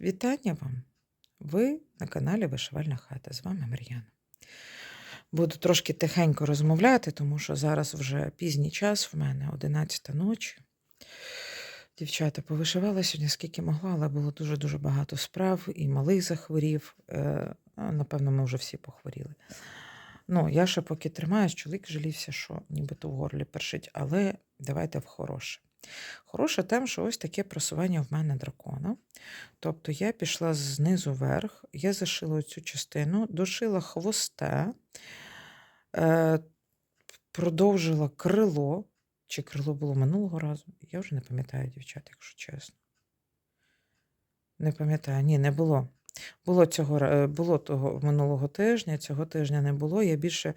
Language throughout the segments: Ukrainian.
Вітання вам! Ви на каналі Вишивальна хата. З вами Мар'яна. Буду трошки тихенько розмовляти, тому що зараз вже пізній час в мене 11 ночі. Дівчата повишивала сьогодні скільки могла, але було дуже-дуже багато справ, і малий захворів. Е, Напевно, ми вже всі похворіли. Ну, я ще поки тримаюсь, чоловік жалівся, що нібито в горлі першить, але давайте в хороше. Хороше тим, що ось таке просування в мене дракона. Тобто я пішла знизу вверх, я зашила цю частину, дошила хвоста, е, продовжила крило. Чи крило було минулого разу? Я вже не пам'ятаю, дівчата, якщо чесно. Не пам'ятаю, ні, не було. Було цього е, було того минулого тижня, цього тижня не було. Я більше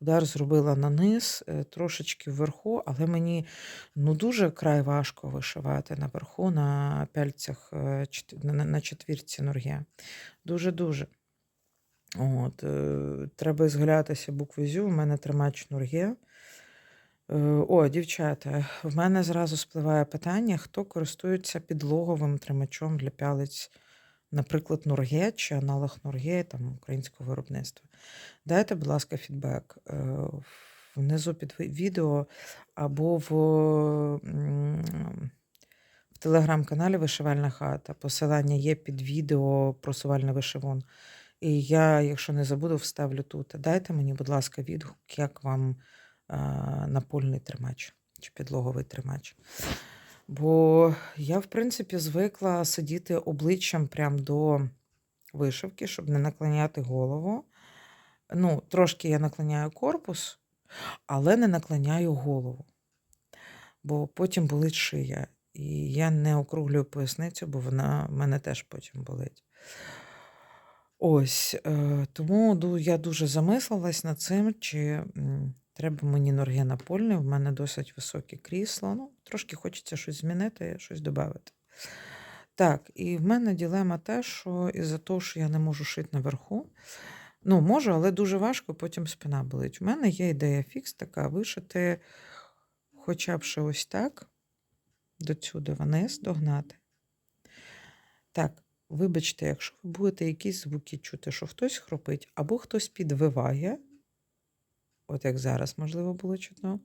удар зробила на низ, е, трошечки вверху, але мені ну дуже край важко вишивати наверху на пяльцях е, на, четвірці нор'я. Дуже-дуже. От, треба зглятися букви зю. У мене тримач нор'є. Е, О, дівчата, в мене зразу спливає питання, хто користується підлоговим тримачом для пялиць, наприклад, Нурге чи аналог Нурге, там українського виробництва. Дайте, будь ласка, фідбек е, внизу під відео або в, в телеграм-каналі Вишивальна хата. Посилання є під відео про сувальний вишивон. І я, якщо не забуду, вставлю тут. Дайте мені, будь ласка, відгук, як вам напольний тримач чи підлоговий тримач. Бо я, в принципі, звикла сидіти обличчям прям до вишивки, щоб не наклоняти голову. Ну, трошки я наклоняю корпус, але не наклоняю голову. Бо потім болить шия. І я не округлюю поясницю, бо вона в мене теж потім болить. Ось, е, тому я дуже замислилась над цим, чи треба мені норге напольне. В мене досить високе крісло. Ну, трошки хочеться щось змінити, щось додати. Так, і в мене ділема те, що із-за того, що я не можу шити наверху, ну, можу, але дуже важко, потім спина болить. У мене є ідея фікс така: вишити хоча б ще ось так, до сюди вниз догнати. Так, вибачте, якщо ви будете якісь звуки чути, що хтось хропить, або хтось підвиває, от як зараз, можливо, було чутно,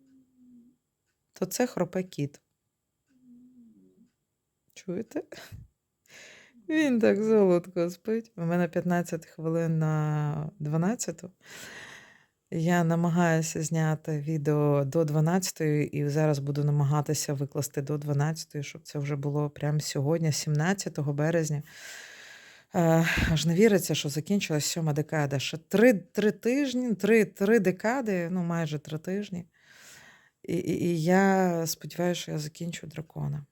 то це хропе кіт. Чуєте? Він так солодко спить. У мене 15 хвилин на 12. Я намагаюся зняти відео до 12 і зараз буду намагатися викласти до 12, щоб це вже було прямо сьогодні, 17 березня. Е, аж не віриться, що закінчилась сьома декада. Ще три, три тижні, три, три декади, ну майже три тижні. І, і, і я сподіваюся, що я закінчу дракона.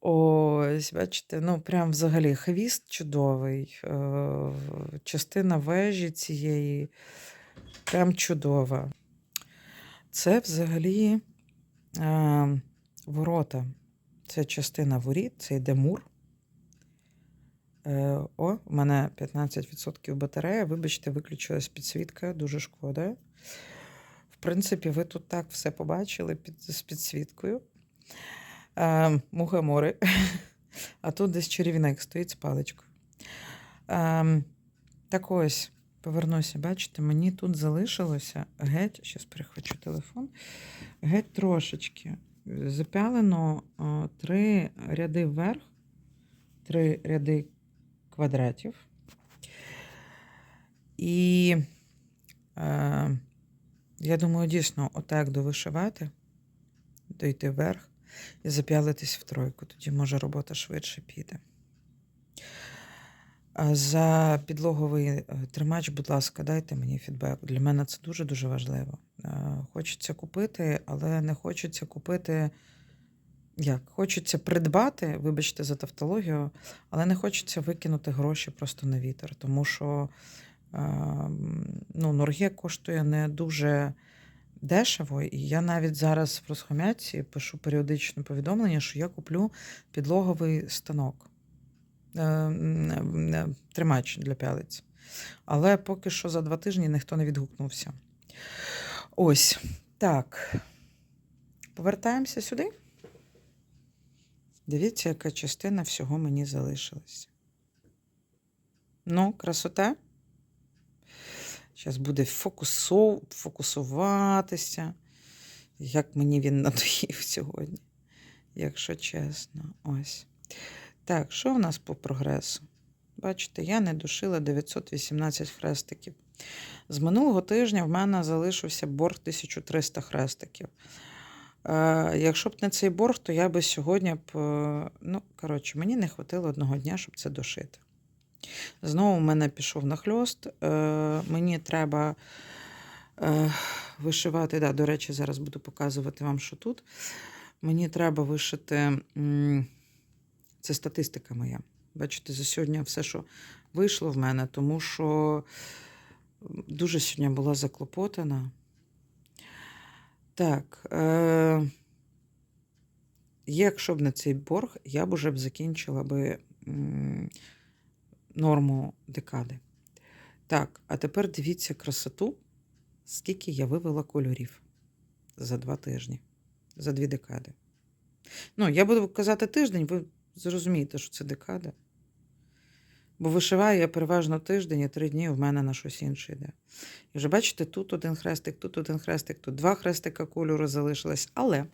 Ось, бачите, ну прям взагалі хвіст чудовий. е, Частина вежі цієї прям чудова. Це взагалі е, ворота. Це частина воріт, це йде мур. Е, О, у мене 15% батарея. Вибачте, виключилась підсвітка, дуже шкода. В принципі, ви тут так все побачили під, з підсвіткою. Е, Мухомори. А тут десь чарівник стоїть з паличкою. Е, так ось, повернуся, бачите, мені тут залишилося геть, зараз перехвачу телефон, геть трошечки. Запялено три ряди вверх, три ряди квадратів. І е, я думаю, дійсно, отак довишивати, дойти вверх і зап'ялитись в тройку. Тоді, може, робота швидше піде. За підлоговий е, тримач, будь ласка, дайте мені фідбек. Для мене це дуже-дуже важливо. Е, Хочеться купити, але не хочеться купити. Як? Хочеться придбати, вибачте за тавтологію, але не хочеться викинути гроші просто на вітер, тому що е, ну, Норге коштує не дуже дешево, і я навіть зараз в розхом'ятці пишу періодичне повідомлення, що я куплю підлоговий станок, е, е, тримач для пялиць. Але поки що за два тижні ніхто не відгукнувся. Ось так. Повертаємося сюди. Дивіться, яка частина всього мені залишилася. Ну, красота. Зараз буде фокусов... фокусуватися. Як мені він надоїв сьогодні, якщо чесно. Ось. Так, що в нас по прогресу? Бачите, я не душила 918 хрестиків. З минулого тижня в мене залишився борг 1300 хрестиків. Е, якщо б не цей борг, то я би сьогодні б. е, Ну, коротше, мені не хватило одного дня, щоб це дошити. Знову в мене пішов нахльост. Е, мені треба вишивати. Да, до речі, зараз буду показувати вам, що тут. Мені треба вишити. Це статистика моя. Бачите, за сьогодні все, що вийшло в мене, тому що дуже сьогодні була заклопотана. Так. Е, якщо б не цей борг, я б уже б закінчила би норму декади. Так, а тепер дивіться красоту, скільки я вивела кольорів за два тижні, за дві декади. Ну, я буду казати тиждень, ви зрозумієте, що це декада. Бо вишиваю я переважно тиждень, і три дні в мене на щось інше йде. І вже бачите, тут один хрестик, тут один хрестик, тут два хрестика кольору залишилось. Але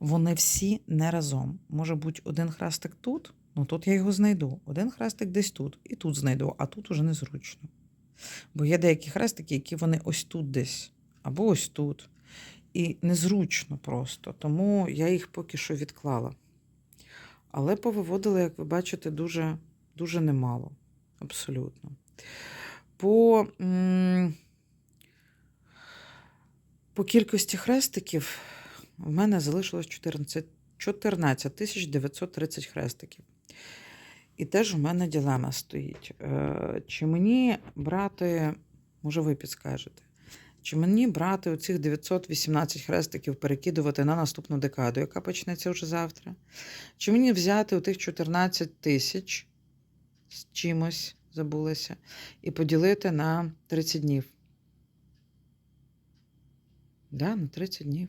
вони всі не разом. Може бути один хрестик тут, ну тут я його знайду. Один хрестик десь тут, і тут знайду, а тут уже незручно. Бо є деякі хрестики, які вони ось тут десь, або ось тут. І незручно просто. Тому я їх поки що відклала. Але повиводила, як ви бачите, дуже, дуже немало. Абсолютно. По, по кількості хрестиків в мене залишилось 14, 14 930 хрестиків. І теж у мене ділема стоїть. Е, Чи мені брати, може, ви підскажете, чи мені брати оцих 918 хрестиків перекидувати на наступну декаду, яка почнеться вже завтра? Чи мені взяти у тих 14 тисяч з чимось забулася, і поділити на 30 днів? Да, на 30 днів.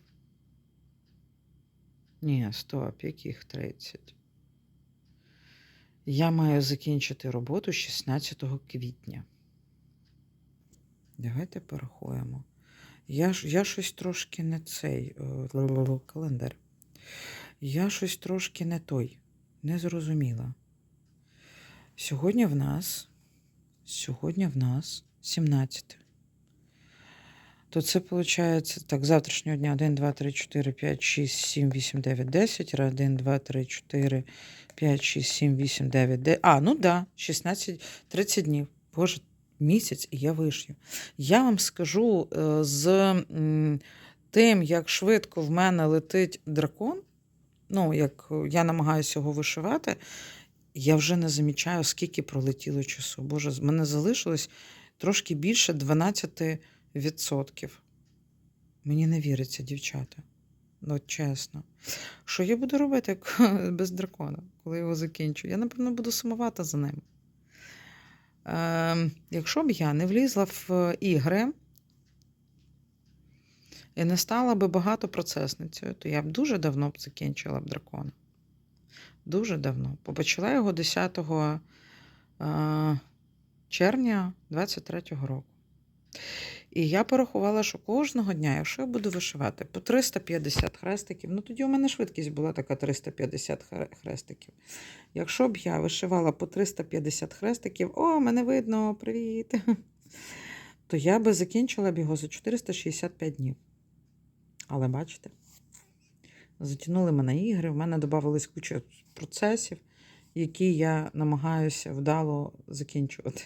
Ні, стоп, яких 30? Я маю закінчити роботу 16 квітня. Давайте порахуємо. Я, я щось трошки не цей е, календар. Я щось трошки не той, не зрозуміла. Сьогодні в нас, сьогодні в нас 17. То це виходить, так, завтрашнього дня 1, 2, 3, 4, 5, 6, 7, 8, 9, 10. 1, 2, 3, 4, 5, 6, 7, 8, 9, 10. А, ну да, 16, 30 днів. Боже, місяць і я вишью. Я вам скажу, е, з тим, як швидко в мене летить дракон, ну, як я намагаюся його вишивати, я вже не замічаю, скільки пролетіло часу. Боже, з мене залишилось трошки більше 12%. Мені не віриться, дівчата. Ну, чесно. Що я буду робити без дракона, коли його закінчу? Я, напевно, буду сумувати за ним. Е, якщо б я не влізла в ігри і не стала би багатопроцесницею, то я б дуже давно б закінчила б дракона. Дуже давно. Бо Почала його 10 е, червня 23-го року. І я порахувала, що кожного дня, якщо я буду вишивати по 350 хрестиків, ну тоді у мене швидкість була така 350 хрестиків. Якщо б я вишивала по 350 хрестиків, о, мене видно, привіт. То я би закінчила б його за 465 днів. Але бачите, затягнули мене ігри, в мене додавались куча процесів, які я намагаюся вдало закінчувати.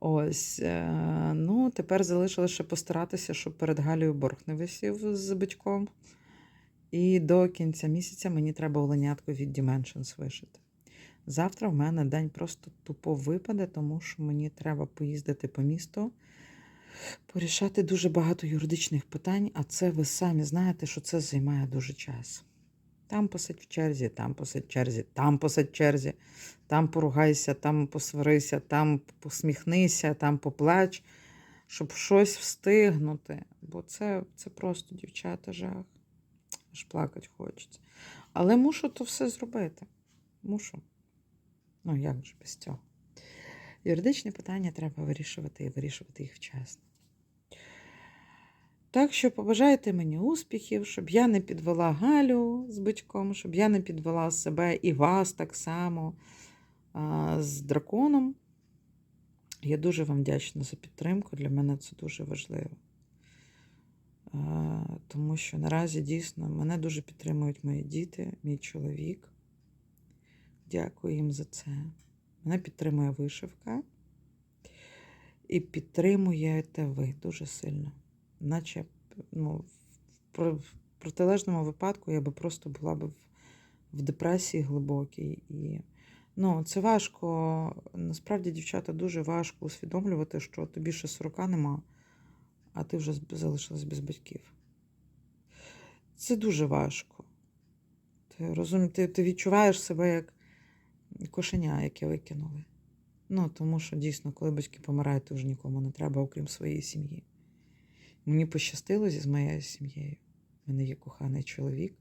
Ось, е, ну, тепер залишилося ще постаратися, щоб перед Галею борг не висів з батьком. І до кінця місяця мені треба оленятку від Dimensions вишити. Завтра в мене день просто тупо випаде, тому що мені треба поїздити по місту, порішати дуже багато юридичних питань, а це ви самі знаєте, що це займає дуже час. Там посидь в черзі, там посидь в черзі, там посидь в черзі, там поругайся, там посварися, там посміхнися, там поплач, щоб щось встигнути. Бо це, це просто, дівчата, жах. Аж плакати хочеться. Але мушу то все зробити. Мушу. Ну, як же без цього? Юридичні питання треба вирішувати і вирішувати їх вчасно. Так що побажайте мені успіхів, щоб я не підвела Галю з бичком, щоб я не підвела себе і вас так само з драконом. Я дуже вам вдячна за підтримку. Для мене це дуже важливо. Тому що наразі дійсно мене дуже підтримують мої діти, мій чоловік. Дякую їм за це. Мене підтримує вишивка. І підтримуєте ви дуже сильно. Наче ну, в, протилежному випадку я би просто була б в, депресії глибокій. І ну, це важко. Насправді, дівчата, дуже важко усвідомлювати, що тобі ще 40 нема, а ти вже залишилась без батьків. Це дуже важко. Ти, розум, ти, ти відчуваєш себе як кошеня, яке викинули. Ну, тому що дійсно, коли батьки помирають, то вже нікому не треба, окрім своєї сім'ї. Мені пощастило зі з моєю сім'єю. У мене є коханий чоловік,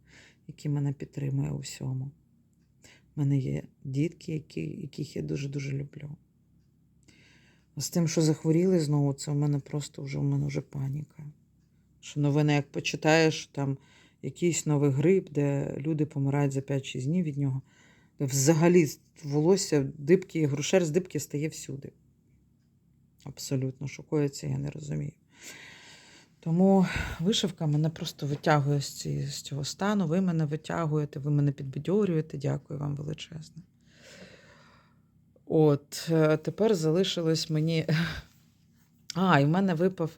який мене підтримує у всьому. У мене є дітки, які, яких я дуже-дуже люблю. А з тим, що захворіли знову, це у мене просто вже у мене вже паніка. Що новини, як почитаєш, там якийсь новий грип, де люди помирають за 5-6 днів від нього. Взагалі волосся, дибки, грушер з дибки стає всюди. Абсолютно шокується, я не розумію. Тому вишивка мене просто витягує з, цього стану. Ви мене витягуєте, ви мене підбадьорюєте. Дякую вам величезне. От, е, тепер залишилось мені. А, і в мене випав.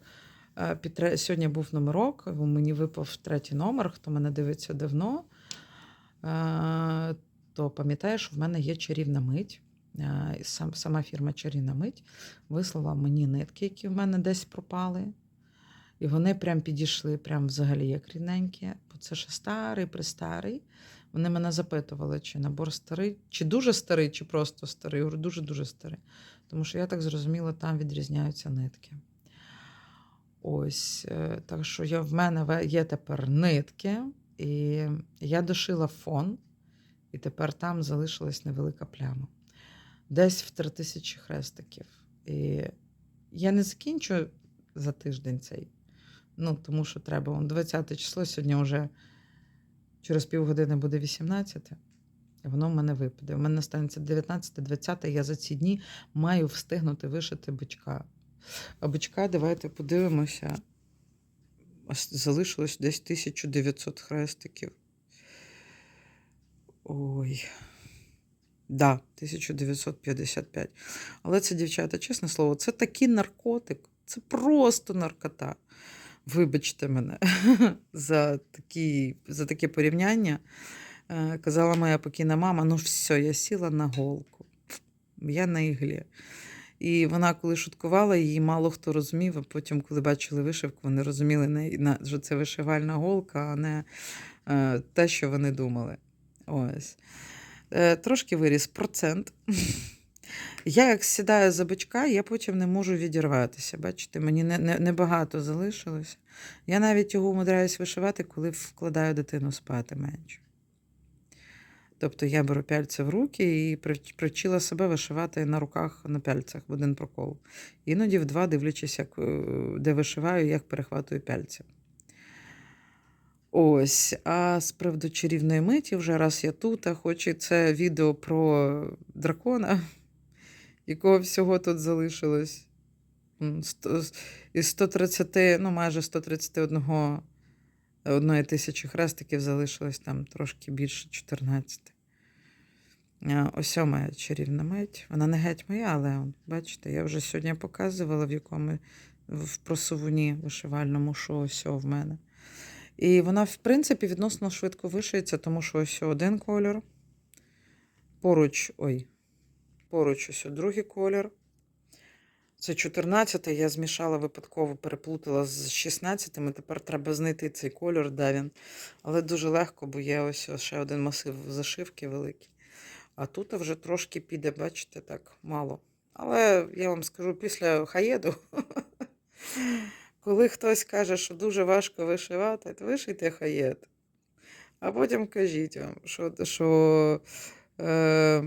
е, Під... Сьогодні був номерок, мені випав третій номер, хто мене дивиться давно, е, то пам'ятає, що в мене є чарівна мить. Е, Сам, сама фірма Чарівна мить вислала мені нитки, які в мене десь пропали. І вони прям підійшли, прям взагалі як рідненькі, бо це ще старий, престарий. Вони мене запитували, чи набор старий, чи дуже старий, чи просто старий. Я говорю, дуже-дуже старий. Тому що я так зрозуміла, там відрізняються нитки. Ось, е, так що я, в мене є тепер нитки, і я дошила фон, і тепер там залишилась невелика пляма. Десь в три тисячі хрестиків. І я не закінчу за тиждень цей. Ну, тому що треба. 20 число сьогодні вже через півгодини буде 18, і воно в мене випаде. У мене станеться 19-20, я за ці дні маю встигнути вишити бичка. А бичка, давайте подивимося. Залишилось десь 1900 хрестиків. Ой. Да, 1955. Але це, дівчата, чесне слово, це такий наркотик. Це просто наркота. Вибачте мене за, такі, за таке порівняння. Е, Казала моя покійна мама: ну все, я сіла на голку. Я на іглі. І вона, коли шуткувала, її мало хто розумів, а потім, коли бачили вишивку, вони розуміли, що це вишивальна голка, а не е, те, що вони думали. Ось. Е, Трошки виріс процент. Я як сідаю за бичка, я потім не можу відірватися. Бачите, мені не, не, небагато залишилося. Я навіть його умудряюсь вишивати, коли вкладаю дитину спати менше. Тобто я беру пяльце в руки і прив- привчила себе вишивати на руках на пяльцях в один прокол. Іноді в два дивлячись, як, е, де вишиваю, як перехватую пяльця. Ось, а з приводу чарівної миті, вже раз я тут, а хоч і це відео про дракона, якого всього тут залишилось. Із 130, ну майже 131 одної тисячі хрестиків залишилось там трошки більше 14. Ось моя чарівна мить. Вона не геть моя, але бачите, я вже сьогодні показувала, в якому в просувні вишивальному, що ось в мене. І вона, в принципі, відносно швидко вишиється, тому що ось один колір. Поруч, ой, поруч ось другий колір. Це 14 я змішала випадково, переплутала з 16 і тепер треба знайти цей колір, де він. Але дуже легко, бо є ось ще один масив зашивки великий. А тут вже трошки піде, бачите, так, мало. Але я вам скажу, після хаєду, коли хтось каже, що дуже важко вишивати, то вишийте хаєд. А потім кажіть вам, що, що е,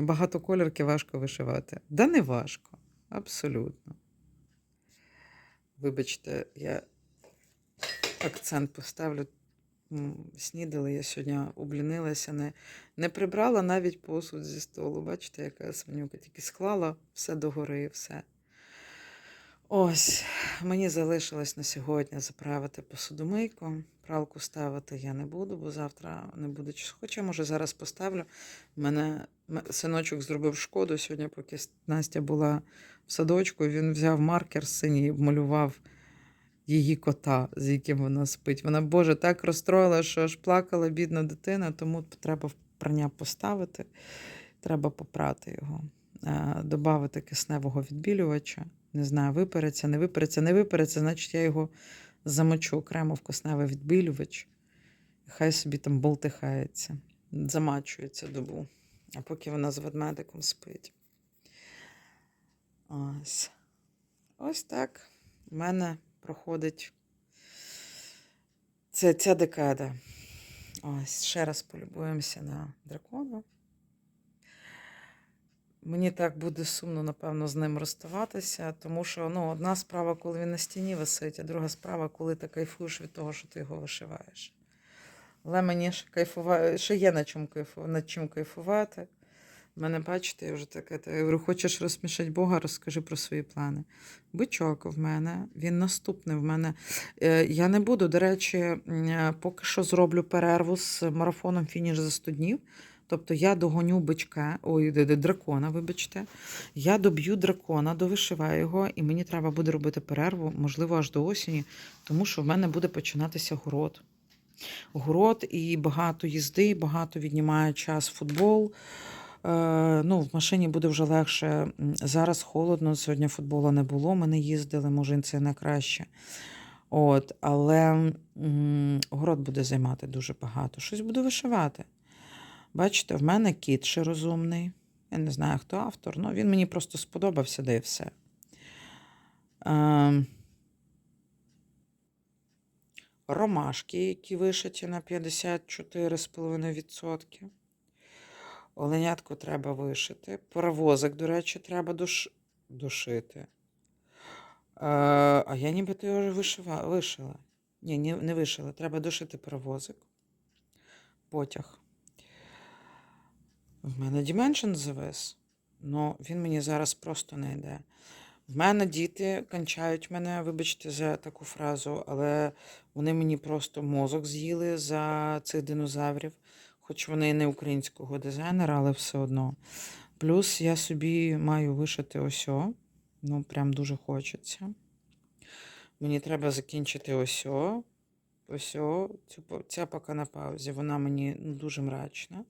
багатоколірки важко вишивати. Да не важко, абсолютно. Вибачте, я акцент поставлю. М, Снідали, я сьогодні облінилася, не, не прибрала навіть посуд зі столу. Бачите, яка свинюка, тільки склала все догори все. Ось, мені залишилось на сьогодні заправити посудомийку. Пралку ставити я не буду, бо завтра не буде часу. Хоча, може, зараз поставлю. Мене синочок зробив шкоду сьогодні, поки Настя була в садочку. Він взяв маркер синій і обмалював її кота, з яким вона спить. Вона, Боже, так розстроїла, що аж плакала бідна дитина, тому треба прання поставити, треба попрати його, додати кисневого відбілювача. Не знаю, випереться, не випереться, не випереться, значить я його замочу окремо в кисневий відбілювач. Хай собі там болтихається, замачується добу, а поки вона з ведмедиком спить. Ось. Ось так. У мене проходить це, ця декада. Ось, ще раз полюбуємося на дракона. Мені так буде сумно, напевно, з ним розставатися, тому що ну, одна справа, коли він на стіні висить, а друга справа, коли ти кайфуєш від того, що ти його вишиваєш. Але мені ще, кайфува... ще є над чим, кайфу... над чим кайфувати. Мене, бачите, я вже таке. Я говорю, хочеш розсмішати Бога, розкажи про свої плани. Бичок в мене, він наступний в мене. Е, Я не буду, до речі, е, поки що зроблю перерву з марафоном фініш за 100 днів. Тобто я догоню бичка, ой, дракона, вибачте. Я доб'ю дракона, довишиваю його, і мені треба буде робити перерву, можливо, аж до осені, тому що в мене буде починатися город. Город і багато їзди, багато віднімає час футбол. Е, ну, в машині буде вже легше. Зараз холодно, сьогодні футболу не було. Ми не їздили, може, це не краще. От, але м, город буде займати дуже багато. Щось буду вишивати. Бачите, в мене кіт ще розумний. Я не знаю, хто автор, але він мені просто сподобався, де і все. Ем, ромашки, які вишиті на 54,5%. Оленятку треба вишити. Паровозик, до речі, треба дош... дошити. Е, а я нібито його вишива... вишила. Ні, не, вишила. Треба дошити паровозик. Потяг. В мене Dimension завис. Ну, він мені зараз просто не йде. В мене діти кончають мене, вибачте за таку фразу, але вони мені просто мозок з'їли за цих динозаврів, хоч вони і не українського дизайнера, але все одно. Плюс я собі маю вишити осьо. Ну, прям дуже хочеться. Мені треба закінчити осьо. Осьо. Ця поки на паузі, вона мені ну, дуже мрачна.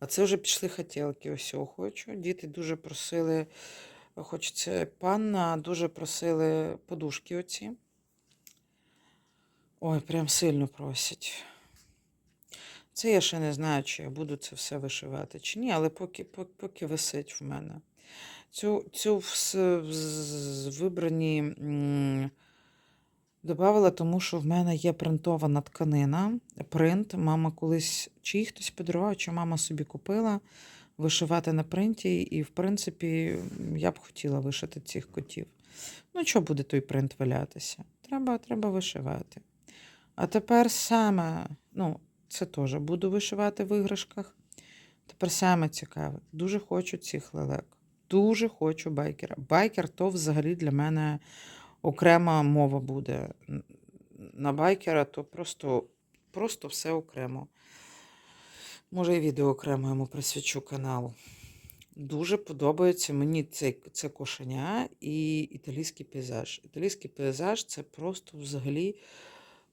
А це вже пішли хотілки, ось цього хочу. Діти дуже просили, хоч панна, дуже просили подушки оці. Ой, прям сильно просять. Це я ще не знаю, чи я буду це все вишивати, чи ні, але поки, поки, поки висить в мене. Цю, цю вибрані м, Добавила, тому що в мене є принтована тканина. Принт. Мама колись, чи хтось подарував, чи мама собі купила вишивати на принті. І, в принципі, я б хотіла вишити цих котів. Ну, що буде той принт валятися? Треба, треба вишивати. А тепер саме, ну, це теж буду вишивати в іграшках. Тепер саме цікаве. Дуже хочу цих лелек. Дуже хочу байкера. Байкер то взагалі для мене окрема мова буде. На байкера то просто, просто все окремо. Може, і відео окремо йому присвячу канал. Дуже подобається мені це, це кошеня і італійський пейзаж. Італійський пейзаж це просто взагалі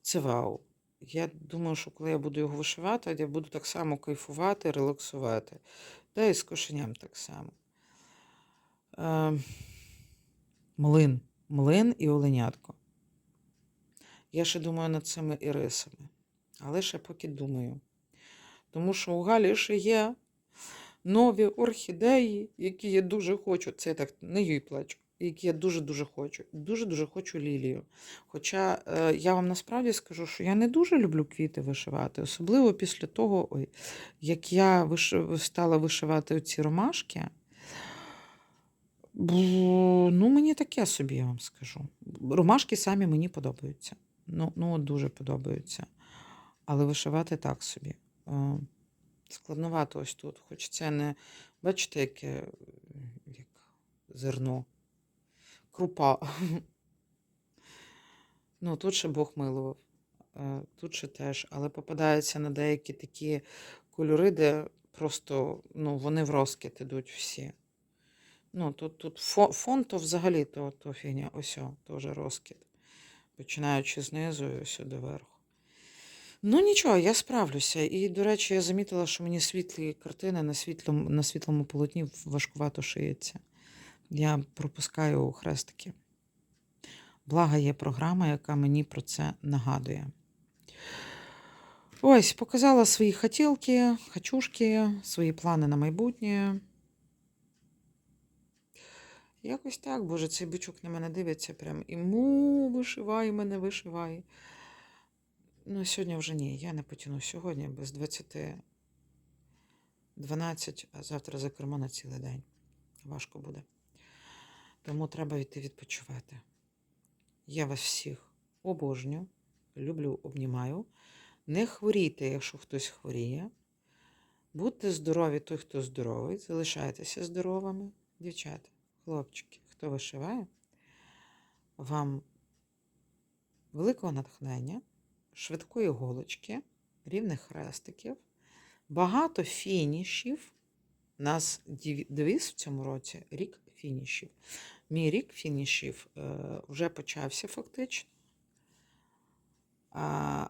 це вау. Я думаю, що коли я буду його вишивати, я буду так само кайфувати, релаксувати. Та і з кошеням так само. Е, млин. Млин і оленятко. Я ще думаю над цими ірисами. Але ще поки думаю. Тому що у Галі ще є нові орхідеї, які я дуже хочу. Це я так не їй плачу. які я дуже-дуже хочу. Дуже-дуже хочу лілію. Хоча е, я вам насправді скажу, що я не дуже люблю квіти вишивати, особливо після того, ой, як я виш... стала вишивати ці ромашки. Ну, мені таке собі, я вам скажу. Ромашки самі мені подобаються. Ну, ну дуже подобаються. Але вишивати так собі. Е, Складновато ось тут. Хоч це не, бачите, яке як зерно, крупа. Ну, тут ще Бог милував. Е, Тут ще теж, але попадаються на деякі такі кольори, де просто ну, вони в розкид ідуть всі. Ну, тут, тут фон, то взагалі то, то фігня, ось теж розкид. Починаючи знизу і ось до верху. Ну нічого, я справлюся. І, до речі, я замітила, що мені світлі картини на світлому, на світлому полотні важкувато шиється. Я пропускаю хрестики. Благо є програма, яка мені про це нагадує. Ось, показала свої хотілки, хочушки, свої плани на майбутнє. Якось так, боже, цей бичок на мене дивиться прям і му, вишивай мене, вишивай. Ну, сьогодні вже ні, я не потягну сьогодні без 20 12, а завтра за кермо на цілий день. Важко буде. Тому треба йти відпочивати. Я вас всіх обожнюю, люблю, обнімаю. Не хворійте, якщо хтось хворіє. Будьте здорові, той, хто здоровий. Залишайтеся здоровими, дівчата, хлопчики, хто вишиває. Вам великого натхнення, швидкої голочки, рівних хрестиків, багато фінішів. У нас девіз в цьому році рік фінішів. Мій рік фінішів е, вже почався фактично.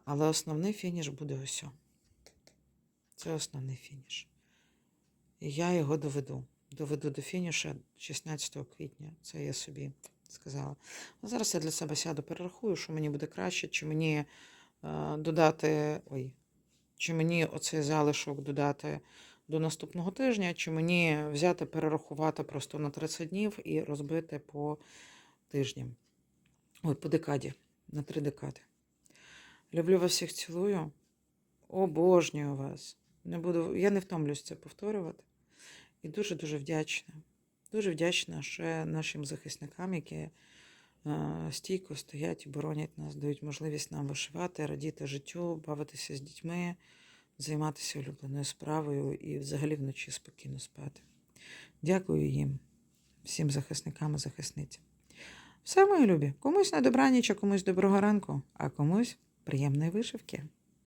Але основний фініш буде ось. Це основний фініш. І я його доведу. Доведу до фінішу 16 квітня. Це я собі сказала. А зараз я для себе сяду, перерахую, що мені буде краще, чи мені е, додати. Ой, чи мені оцей залишок додати до наступного тижня, чи мені взяти, перерахувати просто на 30 днів і розбити по тижням. Ой, по декаді, на три декади. Люблю вас всіх цілую. Обожнюю вас. Не буду, я не втомлюсь це повторювати. І дуже-дуже вдячна. Дуже вдячна ще нашим захисникам, які стійко стоять і боронять нас, дають можливість нам вишивати, радіти життю, бавитися з дітьми, займатися улюбленою справою і взагалі вночі спокійно спати. Дякую їм, всім захисникам і захисницям. Все, мої любі, комусь на добраніч, а комусь доброго ранку, а комусь приємної вишивки.